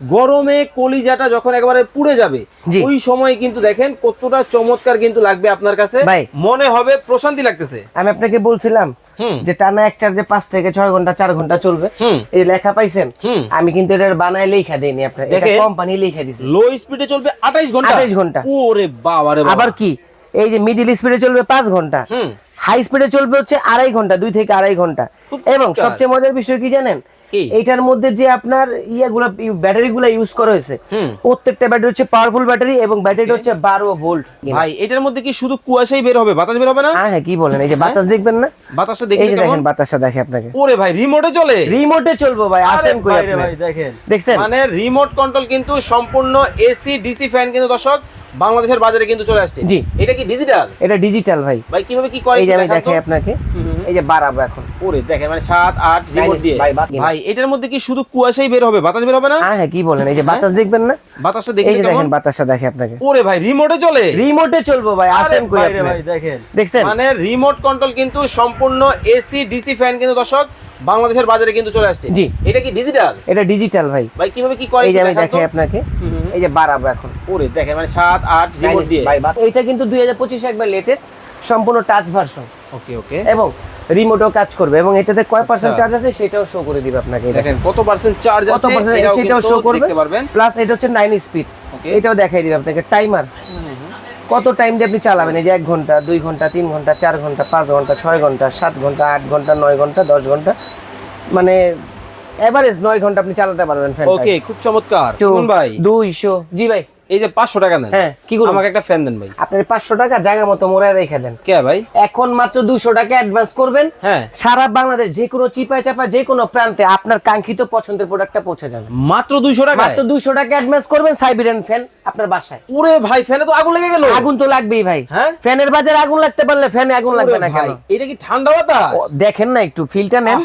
গরমে কলিজাটা যখন একেবারে পুড়ে যাবে ওই সময় কিন্তু দেখেন কতটা চমৎকার কিন্তু লাগবে আপনার কাছে। মনে হবে প্রশান্তি লাগতেছে। আমি আপনাকে বলছিলাম যে টানা এক চার্জে পাঁচ থেকে ছয় ঘণ্টা চার ঘণ্টা চলবে। এই লেখা পাইছেন? আমি কিন্তু এটার বানায় লেখা দেইনি আপনার কোম্পানি লেখা দিছে। লো স্পিডে চলবে 28 ঘণ্টা। 28 ঘণ্টা। ওরে বাবা আবার কি? এই যে মিডিল স্পিডে চলবে পাঁচ ঘণ্টা। হাই স্পিডে চলবে হচ্ছে আড়াই ঘণ্টা দুই থেকে আড়াই ঘণ্টা। এবং সবচেয়ে মজার বিষয় কি জানেন? এইটার মধ্যে যে আপনার ইয়েগুলো ব্যাটারি গুলো ইউজ করা হয়েছে প্রত্যেকটা ব্যাটারি হচ্ছে পাওয়ারফুল ব্যাটারি এবং ব্যাটারিটা হচ্ছে বারো ভোল্ট ভাই এটার মধ্যে কি শুধু কুয়াশাই বের হবে? বাতাস বের হবে না? হ্যাঁ হ্যাঁ কি বলেন এই যে বাতাস দেখবেন না? বাতাসটা দেখে দেখেন বাতাসটা দেখে আপনাকে। ওরে ভাই রিমোটে চলে? রিমোটে চলবো ভাই আসেন কই আপনি? ভাই দেখেন। দেখছেন? মানে রিমোট কন্ট্রোল কিন্তু সম্পূর্ণ এসি ডিসি ফ্যান কিন্তু দর্শক বাংলাদেশের বাজারে কিন্তু চলে আসছে। জি। এটা কি ডিজিটাল এটা ডিজিটাল ভাই। ভাই কীভাবে কি করে এই যে আমি দেখাই আপনাকে। এই যে বাড়াবো এখন। ওরে দেখেন মানে সাত আট রিমোট Chinese দিয়ে। ভাই, এটার মধ্যে কি শুধু কুয়াশাই বের হবে? বাতাস বের হবে না? হ্যাঁ হ্যাঁ কি বলেন? এই যে বাতাস দেখবেন না? বাতাসটা দেখে এই যে দেখেন বাতাসটা দেখে আপনাকে। ওরে ভাই রিমোটে চলে? রিমোটে চলবো ভাই আসেন কই আপনি? ভাই দেখেন। দেখছেন? মানে রিমোট কন্ট্রোল কিন্তু সম্পূর্ণ এসি ডিসি ফ্যান কিন্তু দর্শক বাংলাদেশের বাজারে কিন্তু চলে আসছে। জি। এটা কি ডিজিটাল এটা ডিজিটাল ভাই। ভাই কীভাবে কি করে এই যে আমি দেখাই আপনাকে। এই যে বাড়াবো এখন। ওরে দেখেন মানে সাত আট রিমোট দিয়ে। ভাই, এইটা কিন্তু দুই হাজার পঁচিশে একবার লেটেস্ট সম্পূর্ণ টাচ ভার্সন ওকে ওকে। এবং রিমোটও কাজ করবে এবং এটাতে কয় পার্সেন্ট আচ্ছা। চার্জ আছে সেটাও শো করে দিবে আপনাকে। দেখেন কত পার্সেন্ট চার্জ আছে পার্সেন্ট সেটাও শো করবে। দেখতে পারবেন। প্লাস এটা হচ্ছে নাইন স্পিড Okay. এটাও দেখাই দিবে আপনাকে টাইমার কত টাইম দিয়ে আপনি চালাবেন? এই যে এক ঘণ্টা দুই ঘণ্টা তিন ঘণ্টা চার ঘণ্টা পাঁচ ঘণ্টা ছয় ঘণ্টা সাত ঘণ্টা আট ঘণ্টা নয় ঘণ্টা দশ ঘণ্টা? মানে এভারেজ নয় ঘণ্টা আপনি চালাতে পারবেন ফ্যান ওকে খুব চমৎকার। ভাই। দুইশো। জি ভাই। এই যে 500 টাকা দেন হ্যাঁ, কি করব? আমাকে একটা ফ্যান দেন ভাই। টাকা জায়গা মতো রেখে দেন। কে ভাই? এখন মাত্র টাকা অ্যাডভান্স করবেন। হ্যাঁ। সারা বাংলাদেশ যে কোনো চিপায় চাপা যে কোনো প্রান্তে আপনার কাঙ্ক্ষিত পছন্দের প্রোডাক্টটা পৌঁছে যাবে। মাত্র 200 টাকা মাত্র টাকা অ্যাডভান্স করবেন সাইবেরিয়ান ফ্যান আপনার বাসায়। ওরে ভাই ফ্যানে তো আগুন লেগে গেল। আগুন তো লাগবেই ভাই। হ্যাঁ? ফ্যানের বাজারে আগুন লাগতে পারলে ফ্যানে আগুন লাগবে না ভাই কেন? এটা কি ঠান্ডা বাতাস? দেখেন না একটু ফিলটা নেন।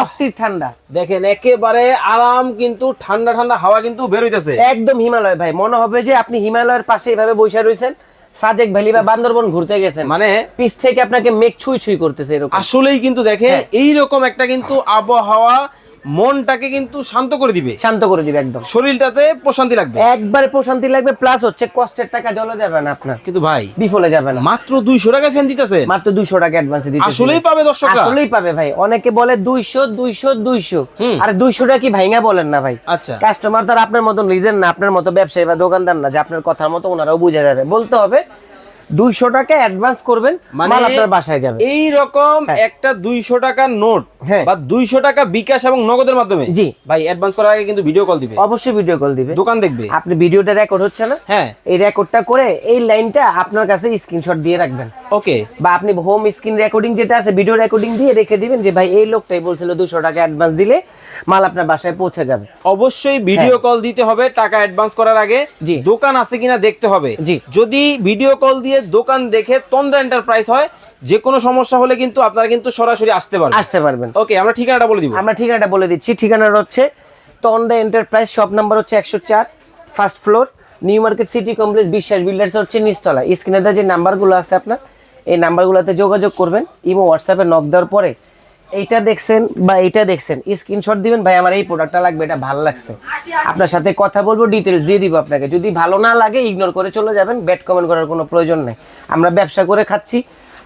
অস্থির ঠান্ডা। দেখেন একেবারে আরাম কিন্তু ঠান্ডা ঠান্ডা হাওয়া কিন্তু বের হইতেছে। একদম হিমালয় ভাই মনে হবে যে আপনি হিমালয়ের পাশে এভাবে বসে রয়েছেন। সাজেক ভ্যালি বা বান্দরবন ঘুরতে গেছেন। মানে পিস থেকে আপনাকে মেঘ ছুঁই ছুঁই করতেছে এরকম। আসলেই কিন্তু দেখেন এইরকম একটা কিন্তু আবহাওয়া মনটাকে কিন্তু শান্ত করে দিবে। শান্ত করে দিবে একদম। শরীরটাতে প্রশান্তি লাগবে। একবারে প্রশান্তি লাগবে প্লাস হচ্ছে কষ্টের টাকা জলে যাবে না আপনার। কিন্তু ভাই বিফলে যাবে না। মাত্র দুইশো টাকা ফ্যান দিতেছে। মাত্র দুইশো টাকা অ্যাডভান্স দিতে আসলেই পাবে দর্শকরা। আসলেই পাবে ভাই। অনেকে বলে দুইশো দুইশো দুইশো। আর দুইশো টাকা কি ভাইঙ্গা বলেন না ভাই? আচ্ছা। কাস্টমার তার আপনার মতন লিজেন না আপনার মতো ব্যবসায়ী বা দোকানদার না যে আপনার কথার মতো ওনারাও বুঝে যাবে। বলতে হবে দুইশো টাকা অ্যাডভান্স করবেন মানে মাল আপনার বাসায় যাবে। এই রকম হ্যাঁ। একটা দুইশো টাকার নোট হ্যাঁ। বা দুইশো টাকা বিকাশ এবং নগদের মাধ্যমে জি। ভাই অ্যাডভান্স করার আগে কিন্তু ভিডিও কল দিবে। অবশ্যই ভিডিও কল দিবে। দোকান দেখবে। আপনি ভিডিওটা রেকর্ড হচ্ছে না? হ্যাঁ। এই রেকর্ডটা করে এই লাইনটা আপনার কাছে স্ক্রিনশট দিয়ে রাখবেন। ওকে। বা আপনি হোম স্ক্রিন রেকর্ডিং যেটা আছে ভিডিও রেকর্ডিং দিয়ে রেখে দিবেন যে ভাই এই লোকটাই বলছিল দুশো টাকা অ্যাডভান্স দিলে মাল আপনার বাসায় পৌঁছে যাবে। অবশ্যই ভিডিও কল দিতে হবে টাকা অ্যাডভান্স করার আগে। হ্যাঁ। জি। দোকান আছে কিনা দেখতে হবে। জি। যদি ভিডিও কল দিয়ে দোকান দেখে তন্দ্রা এন্টারপ্রাইজ হয় যে কোনো সমস্যা হলে কিন্তু আপনারা কিন্তু সরাসরি আসতে পারবেন। আসতে পারবেন। ওকে আমরা ঠিকানাটা বলে দিব। আমরা ঠিকানাটা বলে দিচ্ছি। ঠিকানাটা হচ্ছে তন্দা এন্টারপ্রাইজ শপ নাম্বার হচ্ছে একশো চার first floor new market city complex Biswas builders হচ্ছে নিচতলা। স্ক্রিনে যে নাম্বারগুলো আছে আপনার এই নাম্বারগুলোতে যোগাযোগ করবেন। ইমো হোয়াটসঅ্যাপে নক দেওয়ার পরে এইটা দেখছেন বা এইটা দেখছেন স্ক্রিনশট দিবেন। ভাই আমার এই প্রোডাক্টটা লাগবে এটা ভালো লাগছে। আপনার সাথে কথা বলব ডিটেলস দিয়ে দিব আপনাকে। যদি ভালো না লাগে ইগনোর করে চলে যাবেন ব্যাড কমেন্ট করার কোনো প্রয়োজন নেই। আমরা ব্যবসা করে খাচ্ছি।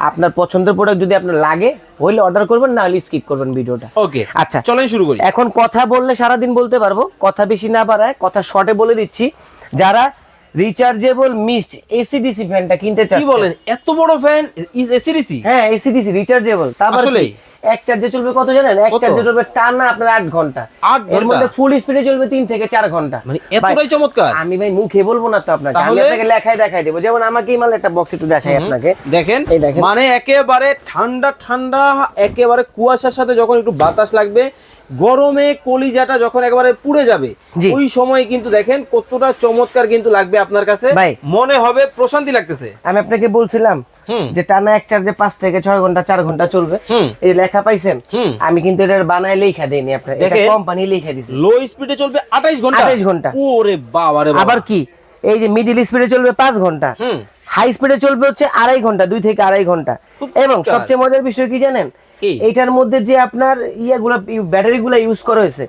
আপনার পছন্দের প্রোডাক্ট যদি আপনার লাগে হইলে অর্ডার করবেন না হলে স্কিপ করবেন ভিডিওটা। ওকে আচ্ছা চলেন শুরু করি। এখন কথা বললে সারাদিন বলতে পারব কথা বেশি না বাড়ায় কথা শর্টে বলে দিচ্ছি। যারা রিচার্জেবল মিস্ট এসিডিসি ফ্যানটা কিনতে কি বলেন? এত বড় ফ্যান ইজ এসিডিসি হ্যাঁ এসিডিসি রিচার্জেবল তারপর? এক চার্জে চলবে কত জানেন? এক চার্জে চলবে টানা আপনার আট ঘণ্টা। এর মধ্যে ফুল স্পিডে চলবে তিন থেকে চার ঘণ্টা। মানে এতটাই চমৎকার? আমি ভাই মুখে বলব না তো আপনাকে আমি আপনাকে লেখায় দেখাই দেবো। যেমন আমাকে মাল একটা বক্স একটু দেখাই আপনাকে। দেখেন? এই দেখেন। মানে একেবারে ঠান্ডা ঠান্ডা একেবারে কুয়াশার সাথে যখন একটু বাতাস লাগবে গরমে কলিজাটা যখন একেবারে পুড়ে যাবে ওই সময় কিন্তু দেখেন কতটা চমৎকার কিন্তু লাগবে আপনার কাছে। মনে হবে প্রশান্তি লাগতেছে। আমি আপনাকে বলছিলাম যে টানা এক চার্জে পাঁচ থেকে ছয় ঘণ্টা চার ঘণ্টা চলবে। এই লেখা পাইছেন আমি কিন্তু এটার বানায় লেখা দেইনি আপনার এটা কোম্পানি লেখা দিছে। লো স্পিডে চলবে 28 ঘণ্টা। 28 ঘণ্টা। ওরে বাবা রে আবার কি? এই যে মিডিল স্পিডে চলবে পাঁচ ঘণ্টা। হাই স্পিডে চলবে হচ্ছে আড়াই ঘণ্টা দুই থেকে আড়াই ঘণ্টা। এবং সবচেয়ে মজার বিষয় কি জানেন? কি? এইটার মধ্যে যে আপনার ইয়াগুলো ব্যাটারি গুলো ইউজ করা হয়েছে।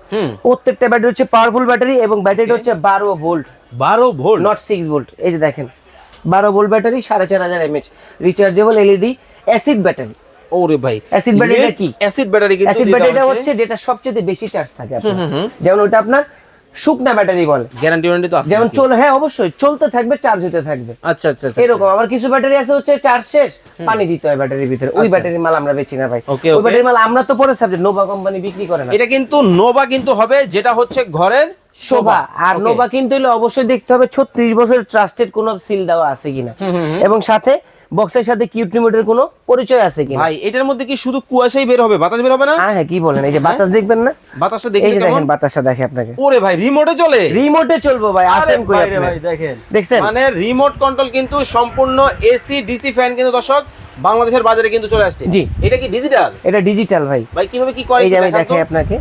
প্রত্যেকটা ব্যাটারি হচ্ছে পাওয়ারফুল ব্যাটারি এবং ব্যাটারিটা হচ্ছে বারো ভোল্ট বারো ভোল্ট নট সিক্স ভোল্ট এই যে দেখেন বারো ভোল্ট ব্যাটারি সাড়ে চার হাজার MH rechargeable LED acid battery ওরে ভাই অ্যাসিড ব্যাটারি কি? অ্যাসিড ব্যাটারি কিন্তু অ্যাসিড ব্যাটারিটা হচ্ছে যেটা সবচেয়ে বেশি চার্জ থাকে আপনার। যেমন ওটা আপনার শুকনা ব্যাটারি বলে। গ্যারান্টি ওয়ারেন্টি তো আছে যেমন? চল হ্যাঁ অবশ্যই। চলতে থাকবে চার্জ হতে থাকবে। আচ্ছা আচ্ছা আচ্ছা এরকম। আবার কিছু ব্যাটারি আছে হচ্ছে চার্জ শেষ পানি দিতে হয় ব্যাটারির ভিতরে। ওই ব্যাটারির মাল আমরা বেচি না ভাই। ওই. ব্যাটারির মাল আমরা তো পরে সাবজেক্ট নোভা কোম্পানি বিক্রি করে না। এটা কিন্তু নোভা কিন্তু হবে যেটা হচ্ছে ঘরের শোভা। আর নোভা কিনতে অবশ্যই দেখতে হবে ছত্রিশ বছর ট্রাস্টেড কোন সিল দেওয়া আছে কিনা। এবং সাথে বক্সের সাথে কিউট রিমোটের কোনো পরিচয় আছে কিনা? ভাই এটার মধ্যে কি শুধু কুয়াশাই বের হবে? বাতাস বের হবে না? হ্যাঁ হ্যাঁ কি বলেন? এই যে বাতাস দেখবেন না? বাতাসটা এই দেখে যে দেখেন বাতাসটা দেখে আপনাকে। ওরে ভাই রিমোটে চলে? রিমোটে চলবো ভাই আসেন কই আপনি? ভাই, দেখেন। দেখছেন? মানে রিমোট কন্ট্রোল কিন্তু সম্পূর্ণ এসি ডিসি ফ্যান কিন্তু দর্শক বাংলাদেশের বাজারে কিন্তু চলে আসছে। জি। এটা কি ডিজিটাল? এটা ডিজিটাল ভাই। ভাই কীভাবে কি করে এই যে আমি দেখাই আপনাকে।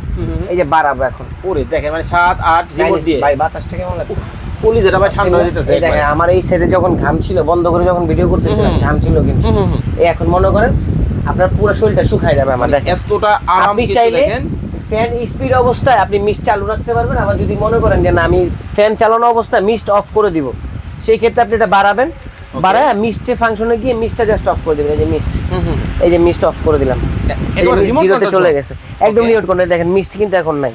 এই যে বাড়াবো এখন। ওরে দেখেন মানে সাত আট রিমোট দিয়ে। ভাই বাতাসটা কেমন লাগছে পুলিশ এটা ভাই ঠান্ডা হয়ে যেতেছে দেখেন আমার এই সাইডে যখন ঘাম ছিল বন্ধ করে যখন ভিডিও করতেছিলাম ঘাম ছিল কিন্তু। এখন মনে করেন আপনার পুরো শরীরটা শুকায় যাবে আমার এতটা আরাম চাইলে ফ্যান স্পিড অবস্থায় আপনি মিস্ট চালু রাখতে পারবেন। আবার যদি মনে করেন যে না আমি ফ্যান চালানো অবস্থায় মিস্ট অফ করে দিব সেই ক্ষেত্রে আপনি এটা বাড়াবেন। বাড়ায় মিস্টে ফাংশনে গিয়ে মিস্টটা জাস্ট অফ করে দিবেন এই যে মিস্ট। এই যে মিস্ট অফ করে দিলাম। জিরোতে চলে গেছে। একদম নিউট করে দেখেন মিস্ট কিন্তু এখন নাই।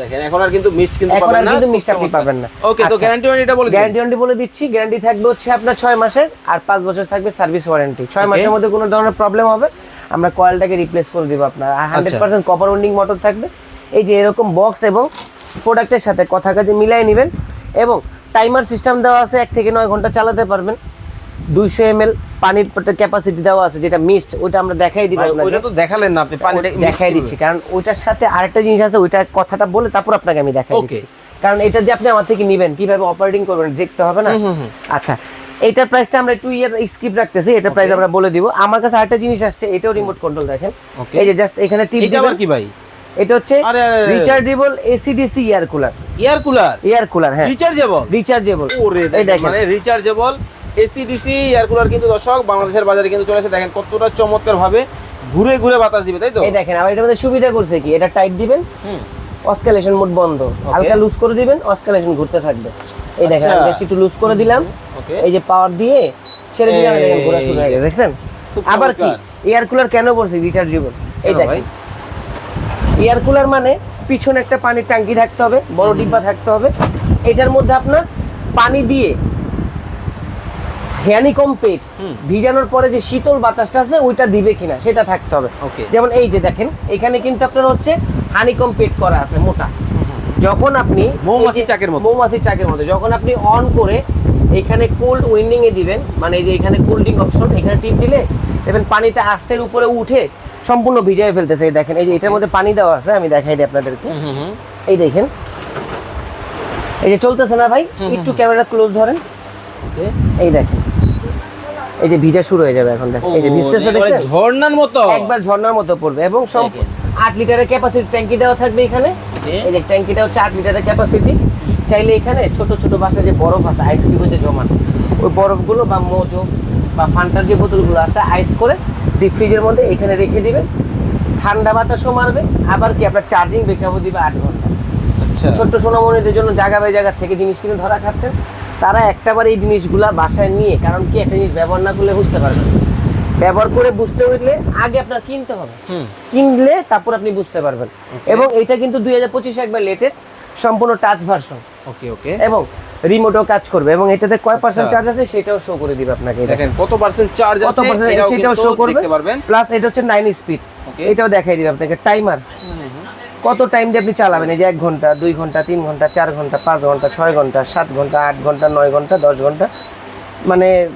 দেখেন এখন আর কিন্তু মিস্ট কিন্তু পাবেন না কিন্তু মিস্ট আপনি পাবেন না। ওকে তো গ্যারান্টি ওয়ারেন্টিটা বলে গ্যারান্টি ওয়ারেন্টি বলে দিচ্ছি গ্যারান্টি থাকবে হচ্ছে আপনার ছয় মাসের আর পাঁচ বছর থাকবে সার্ভিস ওয়ারেন্টি ছয় মাসের মধ্যে কোনো ধরনের প্রবলেম হবে আমরা কয়েলটাকে রিপ্লেস করে দিব আপনার। আর হান্ড্রেড আচ্ছা। পার্সেন্ট কপার ওয়েন্ডিং মোটর থাকবে। এই যে এরকম বক্স এবং প্রোডাক্টের সাথে কথা কাজে মিলাই নেবেন এবং টাইমার সিস্টেম দেওয়া আছে এক থেকে নয় ঘণ্টা চালাতে পারবেন। দুইশো এম এল পানির ক্যাপাসিটি দেওয়া আছে যেটা মিস্ট ওইটা আমরা দেখাই দিব ওইটা তো দেখালেন না আপনি দেখাই দিচ্ছি কারণ ওইটার সাথে আরেকটা জিনিস আছে ওইটা কথাটা বলে তারপর আপনাকে আমি দেখাই দিচ্ছি। কারণ এটা যে আপনি আমার থেকে নিবেন কীভাবে অপারেটিং করবেন দেখতে হবে না? আচ্ছা এটার প্রাইসটা আমরা একটু ইয়ার স্কিপ রাখতেছি এটার প্রাইস আমরা বলে দিব। আমার কাছে আরেকটা জিনিস আসছে এটাও রিমোট কন্ট্রোল দেখেন। এই যে জাস্ট এখানে টিপ এটা আবার কি ভাই? এটা হচ্ছে। Rechargeable AC DC air cooler air cooler air cooler হ্যাঁ। রিচার্জেবল রিচার্জেবল ওরে এই দেখেন মানে rechargeable AC DC air cooler কিন্তু দর্শক বাংলাদেশের বাজারে কিন্তু চলে আসে দেখেন কতটা চমৎকার ভাবে ঘুরে ঘুরে বাতাস দিবে তাই তো? এই দেখেন আবার এটার মধ্যে সুবিধা করছে কি? এটা টাইট দিবেন হুম। অসকালেশন মোড বন্ধ। হালকা লুজ করে দিবেন অসকালেশন ঘুরতে থাকবে। এই দেখেন আমি আচ্ছা। জাস্ট একটু লুজ করে দিলাম। ওকে এই যে পাওয়ার দিয়ে ছেড়ে দিলাম দেখেন ঘোরা শুরু হয়ে গেছে। দেখছেন? আবার কি? এয়ার কুলার কেন বলছি? রিচার্জেবল এই? দেখেন। এয়ার কুলার মানে পিছনে একটা পানির ট্যাঙ্কি থাকতে হবে বড় ডিব্বা থাকতে হবে। এটার মধ্যে আপনার পানি দিয়ে হ্যানিকম পেট। ভিজানোর পরে যে শীতল বাতাসটা আছে ওইটা দিবে কিনা সেটা থাকতে হবে। যেমন এই যে দেখেন এখানে কিন্তু আপনার হচ্ছে হানিকম পেট করা আছে মোটা। যখন আপনি মৌমাছি চাকের মতো। মৌমাছি চাকের মতো যখন আপনি অন করে এখানে কোল্ড উইন্ডিং এ দিবেন মানে এই যে এখানে কোল্ডিং অপশন এখানে টিপ দিলে দেখবেন পানিটা আস্তের উপরে উঠে সম্পূর্ণ ভিজায় ফেলতেছে। এই দেখেন এই যে এটার মধ্যে পানি দেওয়া আছে আমি দেখাই দিই আপনাদেরকে। এই দেখেন। এই যে চলতেছে না ভাই? একটু ক্যামেরা ক্লোজ ধরেন। ওকে। এই দেখেন। এই যে ভিজা শুরু হয়ে যাবে এখন দেখেন এই যে ভিজতেছে একেবারে ঝর্ণার মতো। একবার ঝর্ণার মতো পড়বে এবং সব দেখেন। আট লিটারের ক্যাপাসিটি ট্যাঙ্কি দেওয়া থাকবে এখানে। এই যে ট্যাঙ্কিটা হচ্ছে আট লিটারের ক্যাপাসিটি চাইলে এখানে ছোট ছোট বাসা যে বরফ আছে আইস কিউবে যে জমানো ওই বরফগুলো বা মোজো বা ফান্টার যে বোতলগুলো আছে আইস করে ডিপ ফ্রিজের মধ্যে এখানে রেখে দিবেন। ঠান্ডা বাতাসও মারবে আবার কি আপনার চার্জিং ব্যাকআপও দিবে আট ঘণ্টা। আচ্ছা। ছোট্ট সোনামণিদের জন্য জায়গা বাই জায়গা থেকে জিনিস কিনে ধরা খাচ্ছেন। তারা একটাবার এই জিনিসগুলা বাসায় নিয়ে কারণ কি একটা জিনিস ব্যবহার না করলে বুঝতে পারবেন ব্যবহার করে বুঝতে হইলে আগে আপনার কিনতে হবে। কিনলে তারপর আপনি বুঝতে পারবেন। এবং এটা কিন্তু দুই হাজার পঁচিশে একবার লেটেস্ট সম্পূর্ণ টাচ ভার্সন ওকে ওকে এবং রিমোটও কাজ করবে এবং এটাতে কয় পার্সেন্ট আচ্ছা। চার্জ আছে সেটাও শো করে দিবে আপনাকে। দেখেন কত পার্সেন্ট চার্জ আছে পার্সেন্ট সেটাও শো করবে। প্লাস এটা হচ্ছে নাইন স্পিড এটাও দেখাই দিবে আপনাকে। টাইমার কত টাইম দিয়ে আপনি চালাবেন? এই যে এক ঘণ্টা দুই ঘণ্টা তিন ঘণ্টা চার ঘণ্টা পাঁচ ঘণ্টা ছয় ঘণ্টা সাত ঘণ্টা আট ঘণ্টা নয় ঘণ্টা দশ ঘণ্টা? মানে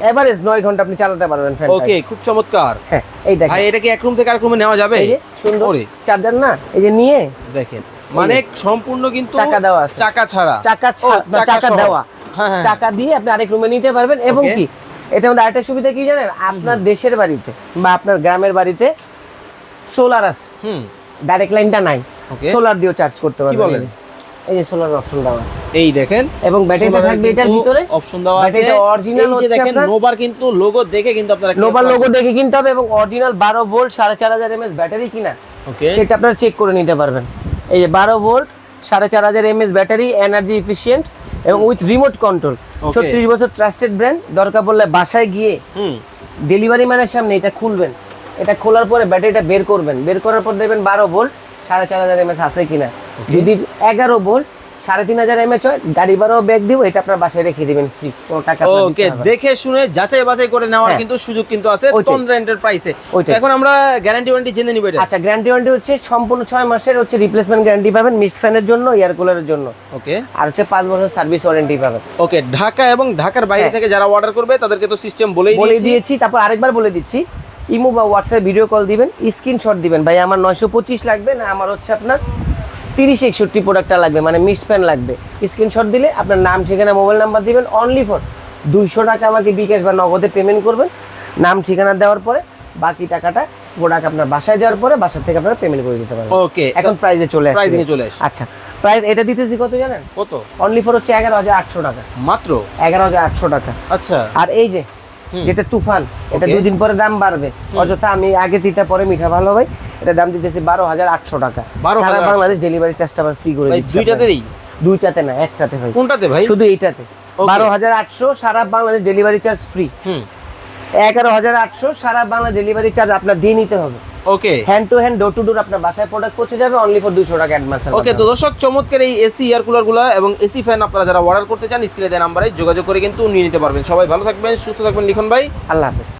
এভারেজ নয় ঘণ্টা আপনি চালাতে পারবেন ফ্যান ওকে খুব চমৎকার। হ্যাঁ এই দেখেন। এটা কি এক রুম থেকে আরেক রুমে নেওয়া যাবে? এই যে সুন্দর। চার্জার না? এই যে নিয়ে। দেখেন মানে সম্পূর্ণ কিন্তু চাকা দেওয়া আছে। চাকা ছাড়া। চাকা ও, ছা- না, চাকা। দেওয়া। হ্যাঁ হ্যাঁ। চাকা দিয়ে আপনি আরেক রুমে নিতে পারবেন। এবং কি এটার মধ্যে আরেকটা সুবিধা কি জানেন? আপনার দেশের বাড়িতে বা আপনার গ্রামের বাড়িতে সোলার আছে। হুম। ডাইরেক্ট লাইনটা নাই। Okay. সোলার দিয়েও চার্জ করতে পারবেন বলেন? এই যে। সোলার অপশন দেওয়া আছে। এই দেখেন এবং ব্যাটারিতে থাকবে এটার ভিতরে। অপশন দেওয়া আছে। ব্যাটারিটা অরিজিনাল হচ্ছে দেখেন নোবার কিন্তু লোগো দেখে কিন্তু আপনারা নোবার লোগো দেখে কিনতে হবে এবং অরিজিনাল বারো ভোল্ট সাড়ে চার হাজার এমএস ব্যাটারি কিনা ওকে সেটা আপনারা চেক করে নিতে পারবেন। এই যে বারো ভোল্ট সাড়ে চার হাজার এমএস ব্যাটারি এনার্জি এফিশিয়েন্ট এবং উইথ রিমোট কন্ট্রোল Okay. ছত্রিশ বছর ট্রাস্টেড ব্র্যান্ড দরকার পড়লে বাসায় গিয়ে হুম। ডেলিভারি ম্যানের সামনে এটা খুলবেন। এটা খোলার পরে ব্যাটারিটা বের করবেন। বের করার পর দেখবেন বারো ভোল্ট সাড়ে চার হাজার এমএস আছে কিনা। যদি এগারো ভোল্ট সাড়ে তিন হাজার এমএচ হয় গাড়ি ভাড়াও ব্যাগ দিব এটা আপনার বাসায় রেখে দিবেন ফ্রি কোনো টাকা ওকে দেখে শুনে যাচাই বাছাই করে নেওয়ার হ্যাঁ। কিন্তু সুযোগ কিন্তু আছে তন্দ্রা এন্টারপ্রাইজে ওইটাই। এখন আমরা গ্যারান্টি ওয়ারেন্টি জেনে নিব এটা। আচ্ছা গ্যারান্টি ওয়ারেন্টি হচ্ছে সম্পূর্ণ ছয় মাসের হচ্ছে রিপ্লেসমেন্ট গ্যারান্টি পাবেন মিস্ট ফ্যানের জন্য এয়ার কুলারের জন্য। ওকে আর হচ্ছে পাঁচ বছর সার্ভিস ওয়ারেন্টি পাবেন। ওকে ঢাকা এবং ঢাকার বাইরে হ্যাঁ। থেকে যারা অর্ডার করবে তাদেরকে তো সিস্টেম বলেই বলে দিয়েছি তারপর আরেকবার বলে দিচ্ছি ইমো বা হোয়াটসঅ্যাপ ভিডিও কল দিবেন স্ক্রিনশট দিবেন। ভাই আমার নয়শো পঁচিশ লাগবে না আমার হচ্ছে আপনার তিরিশ একষট্টি প্রোডাক্টটা লাগবে মানে মিক্সড প্যান লাগবে। স্ক্রিনশট দিলে আপনার নাম ঠিকানা মোবাইল নাম্বার দিবেন অনলি ফর দুইশো টাকা আমাকে বিকাশ বা নগদে পেমেন্ট করবেন। নাম ঠিকানা দেওয়ার পরে বাকি টাকাটা প্রোডাক্ট আপনার বাসায় যাওয়ার পরে বাসা থেকে আপনারা পেমেন্ট করে দিতে পারবেন। ওকে এখন প্রাইজে চলে আসছে। প্রাইসিং চলে আসে আচ্ছা প্রাইস এটা দিতেছি কত জানেন? কত? অনলি ফর হচ্ছে এগারো হাজার আটশো টাকা। মাত্র? এগারো হাজার আটশো টাকা। আচ্ছা। আর এই যে। যেটা তুফান এটা দুদিন দুই দিন পরে দাম বাড়বে। অযথা আমি আগে দিতে পরে মিঠা ভালো ভাই এটা দাম দিতেছি বারো হাজার আটশো টাকা। সারা বাংলাদেশ ডেলিভারি চার্জটা আবার ফ্রি করে দিচ্ছি দুইটাতে না একটাতে ভাই। কোনটাতে ভাই? শুধু এইটাতে। বারো হাজার আটশো সারা Bangladesh delivery charge free hmm. এগারো হাজার আটশো সারা বাংলা ডেলিভারি চার্জ আপনার দিয়ে নিতে হবে। Okay hand to hand door to door আপনার বাসায় প্রোডাক্ট পৌঁছে যাবে অনলি ফর 200 টাকা অ্যাডভান্স ওকে তো দর্শক চমৎকার এই এসি এয়ার কুলারগুলা এবং এসি ফ্যান আপনারা যারা অর্ডার করতে চান স্ক্রিনে দেওয়া নাম্বারে যোগাযোগ করে কিন্তু নিয়ে নিতে পারবেন। সবাই ভালো থাকবেন সুস্থ থাকবেন লিখন ভাই। আল্লাহ হাফেজ।